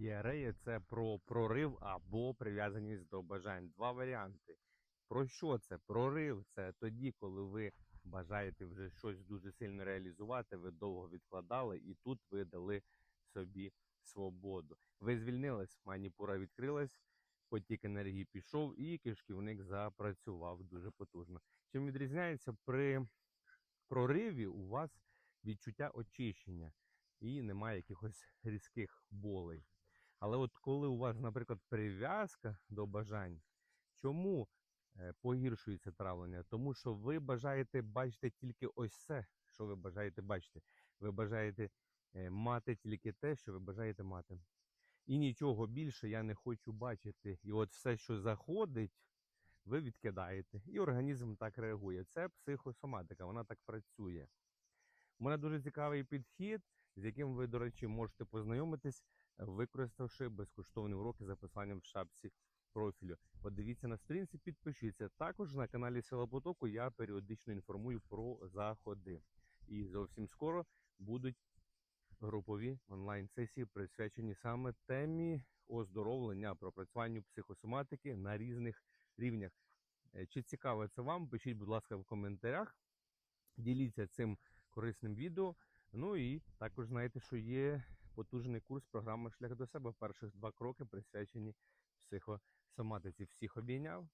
Діарея це про прорив або прив'язаність до бажань. Два варіанти. Про що це? Прорив це тоді, коли ви бажаєте вже щось дуже сильно реалізувати, ви довго відкладали, і тут ви дали собі свободу. Ви звільнились, маніпура відкрилась, потік енергії пішов, і кишківник запрацював дуже потужно. Чим відрізняється при прориві у вас відчуття очищення і немає якихось різких болей. Але от коли у вас, наприклад, прив'язка до бажань, чому е, погіршується травлення? Тому що ви бажаєте бачити тільки ось це, що ви бажаєте бачити. Ви бажаєте е, мати тільки те, що ви бажаєте мати. І нічого більше я не хочу бачити. І от все, що заходить, ви відкидаєте. І організм так реагує. Це психосоматика, вона так працює. У мене дуже цікавий підхід, з яким ви, до речі, можете познайомитись, використавши безкоштовні уроки за посиланням в шапці профілю. Подивіться на сторінці, підпишіться. Також на каналі Сила Потоку я періодично інформую про заходи. І зовсім скоро будуть групові онлайн-сесії, присвячені саме темі оздоровлення, пропрацюванню психосоматики на різних рівнях. Е, Чи цікаво це вам? Пишіть, будь ласка, в коментарях. Діліться цим корисним відео. Ну і також знаєте, що є потужний курс програми Шлях до себе. Перших два кроки присвячені психосоматиці. Всіх обійняв.